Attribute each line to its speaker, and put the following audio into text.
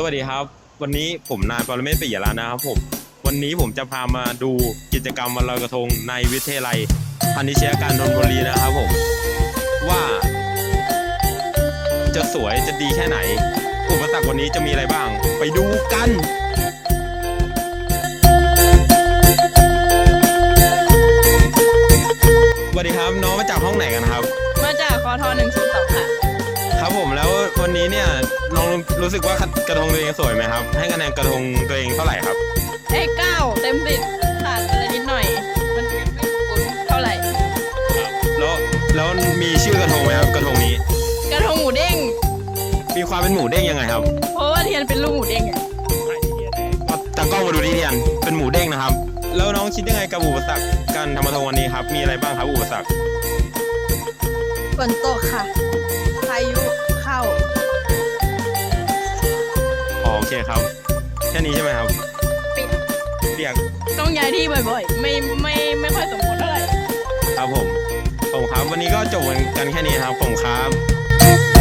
Speaker 1: สวัสดีครับ วันนี้ผมนายปรเมศปิยรัตน์นะครับผม วันนี้ผมจะพามาดูกิจกรรมวันลอยกระทงในวิทยาลัยพาณิชยการนนทบุรีนะครับผม ว่า จะสวยจะดีแค่ไหน อุปสรรควันนี้จะมีอะไรบ้าง ไปดูกันสวัสดีครับน้องมาจากห้องไหนกันครับ
Speaker 2: มาจากคอทหนึ่งศูนย์สองค่ะ
Speaker 1: ครับผมแล้ววันนี้เนี่ยน้องรู้ สึกว่ากระทงตัวเองสวยไหมครับ ให้คะแนนกระทงตัวเองเท่าไหร่ครับ
Speaker 2: เอ้เก้าเต็มสิบขาดอะไรนิดหน่อย มันไม่คุ้มเท่าไหร่
Speaker 1: แล้วแล้วมีชื่อกระทงไหมครับกระทงนี้
Speaker 2: กระทงหมูเด้ง
Speaker 1: มีความเป็นหมูเด้งยังไงครับ
Speaker 2: เพราะว่าเทียนเป็นลูกหมูเด้งไง
Speaker 1: เอาตากล้องมาดูที่เทียนเป็นหมูเด้งนะครับ แล้วน้องคิดยังไงกับอุปสรรคการทำกระทงวันนี้ครับ มีอะไรบ้างครับอุปสรรค
Speaker 2: ฝนตกค่ะ
Speaker 1: เคครับแค่นี้ใช่ไหมครับ
Speaker 2: ปิด
Speaker 1: เรียก
Speaker 2: ต้องย้ายที่บ่อยๆ ไม่ไม่ไม่ค่อยสมบูรณ์เท่าไหร่
Speaker 1: ครับผมผมครับวันนี้ก็จบกันแค่นี้ครับผมครับ